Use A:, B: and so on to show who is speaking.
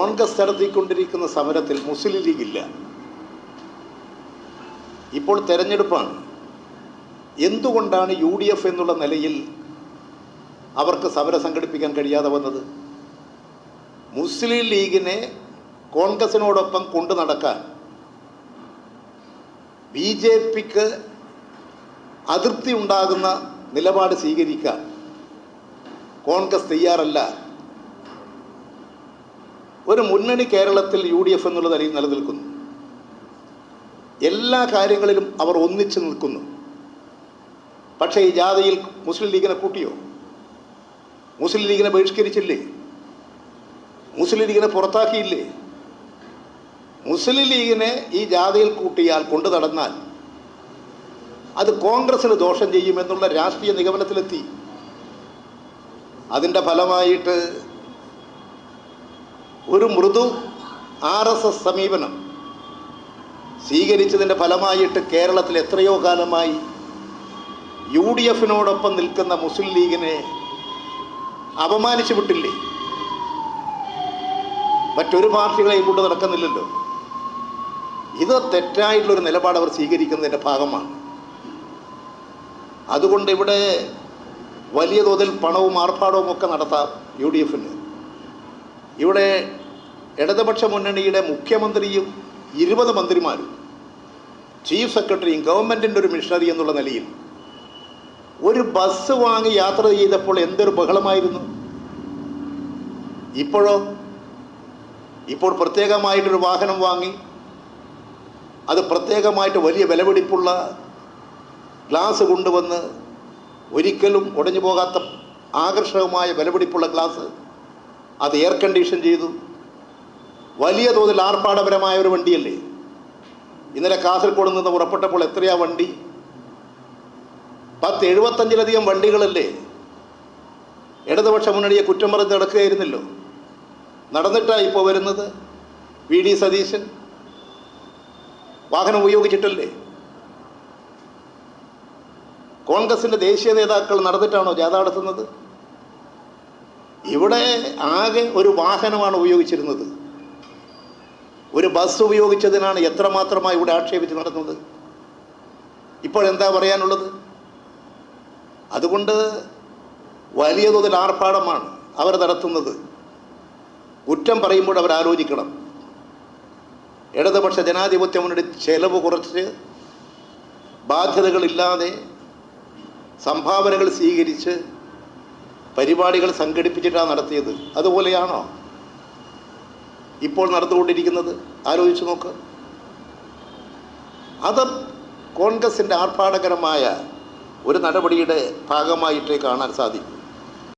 A: കോൺഗ്രസ് നടത്തിക്കൊണ്ടിരിക്കുന്ന സമരത്തിൽ മുസ്ലിം ലീഗ് ഇല്ല. ഇപ്പോൾ തെരഞ്ഞെടുപ്പാണ്. എന്തുകൊണ്ടാണ് യു ഡി എഫ് എന്നുള്ള നിലയിൽ അവർക്ക് സമരം സംഘടിപ്പിക്കാൻ കഴിയാതെ വന്നത്? മുസ്ലിം ലീഗിനെ കോൺഗ്രസിനോടൊപ്പം കൊണ്ടു നടക്കാൻ ബി ജെ പിക്ക് അതൃപ്തി ഉണ്ടാകുന്ന നിലപാട് സ്വീകരിക്കാൻ കോൺഗ്രസ് തയ്യാറല്ല. ഒരു മുന്നണി കേരളത്തിൽ യു ഡി എഫ് എന്നുള്ള നിലയിൽ നിലനിൽക്കുന്നു. എല്ലാ കാര്യങ്ങളിലും അവർ ഒന്നിച്ച് നിൽക്കുന്നു. പക്ഷേ ഈ ജാഥയിൽ മുസ്ലിം ലീഗിനെ കൂട്ടിയോ? മുസ്ലിം ലീഗിനെ ബഹിഷ്കരിച്ചില്ലേ? മുസ്ലിം ലീഗിനെ പുറത്താക്കിയില്ലേ? മുസ്ലിം ലീഗിനെ ഈ ജാഥയിൽ കൂട്ടിയാൽ കൊണ്ടു നടന്നാൽ അത് കോൺഗ്രസിന് ദോഷം ചെയ്യുമെന്നുള്ള രാഷ്ട്രീയ നിഗമനത്തിലെത്തി. അതിന്റെ ഫലമായിട്ട് ഒരു മൃദു ആർ എസ് എസ് സമീപനം സ്വീകരിച്ചതിന്റെ ഫലമായിട്ട് കേരളത്തിൽ എത്രയോ കാലമായി യു ഡി എഫിനോടൊപ്പം നിൽക്കുന്ന മുസ്ലിം ലീഗിനെ അപമാനിച്ചു വിട്ടില്ലേ? മറ്റൊരു പാർട്ടികളെയും കൊണ്ട് നടക്കുന്നില്ലല്ലോ. ഇത് തെറ്റായിട്ടുള്ളൊരു നിലപാട് അവർ സ്വീകരിക്കുന്നതിന്റെ ഭാഗമാണ്. അതുകൊണ്ട് ഇവിടെ വലിയ തോതിൽ പണവും ആർഭാടവും ഒക്കെ നടത്താം യു ഡി എഫിന്. ഇവിടെ ഇടതുപക്ഷ മുന്നണിയുടെ മുഖ്യമന്ത്രിയും ഇരുപത് മന്ത്രിമാരും ചീഫ് സെക്രട്ടറിയും ഗവൺമെന്റിന്റെ ഒരു മിഷണറി എന്നുള്ള നിലയിൽ ഒരു ബസ് വാങ്ങി യാത്ര ചെയ്തപ്പോൾ എന്തൊരു ബഹളമായിരുന്നു. ഇപ്പോഴോ? ഇപ്പോൾ പ്രത്യേകമായിട്ടൊരു വാഹനം വാങ്ങി അത് പ്രത്യേകമായിട്ട് വലിയ വിലപിടിപ്പുള്ള ഗ്ലാസ് കൊണ്ടുവന്ന് ഒരിക്കലും ഉടഞ്ഞു പോകാത്ത ആകർഷകമായ വിലപിടിപ്പുള്ള ഗ്ലാസ് അത് എയർ കണ്ടീഷൻ ചെയ്തു. വലിയ തോതിൽ ആർഭാടപരമായ ഒരു വണ്ടിയല്ലേ? ഇന്നലെ കാസർഗോഡ് നിന്ന് പുറപ്പെട്ടപ്പോൾ എത്രയാ വണ്ടി? പത്ത് എഴുപത്തഞ്ചിലധികം വണ്ടികളല്ലേ? ഇടതുപക്ഷ മുന്നണിയെ കുറ്റം പറഞ്ഞ് നടക്കുകയായിരുന്നല്ലോ. നടന്നിട്ടാണ് ഇപ്പോൾ വരുന്നത്? V D Satheesan? വാഹനം ഉപയോഗിച്ചിട്ടല്ലേ? കോൺഗ്രസിന്റെ ദേശീയ നേതാക്കൾ നടന്നിട്ടാണോ ജാഥ നടത്തുന്നത്? ഇവിടെ ആകെ ഒരു വാഹനമാണ് ഉപയോഗിച്ചിരുന്നത്. ഒരു ബസ് ഉപയോഗിച്ചതിനാണ് എത്രമാത്രമായി ഇവിടെ ആക്ഷേപിച്ച് നടന്നത്. ഇപ്പോഴെന്താ പറയാനുള്ളത്? അതുകൊണ്ട് വലിയ തോതിൽ ആർഭാടമാണ് അവർ നടത്തുന്നത്. കുറ്റം പറയുമ്പോൾ അവർ ആലോചിക്കണം. ഇടതുപക്ഷ ജനാധിപത്യ മുന്നണി ചെലവ് കുറച്ച് ബാധ്യതകളില്ലാതെ സംഭാവനകൾ സ്വീകരിച്ച് പരിപാടികൾ സംഘടിപ്പിച്ചിട്ടാണ് നടത്തിയത്. അതുപോലെയാണോ? ഇപ്പോൾ നടന്നുകൊണ്ടിരിക്കുന്നത്? ആലോചിച്ച് നോക്ക്. അത് കോൺഗ്രസിന്റെ ആർഭാടകരമായ ഒരു നടപടിയുടെ ഭാഗമായിട്ടേ കാണാൻ സാധിക്കും.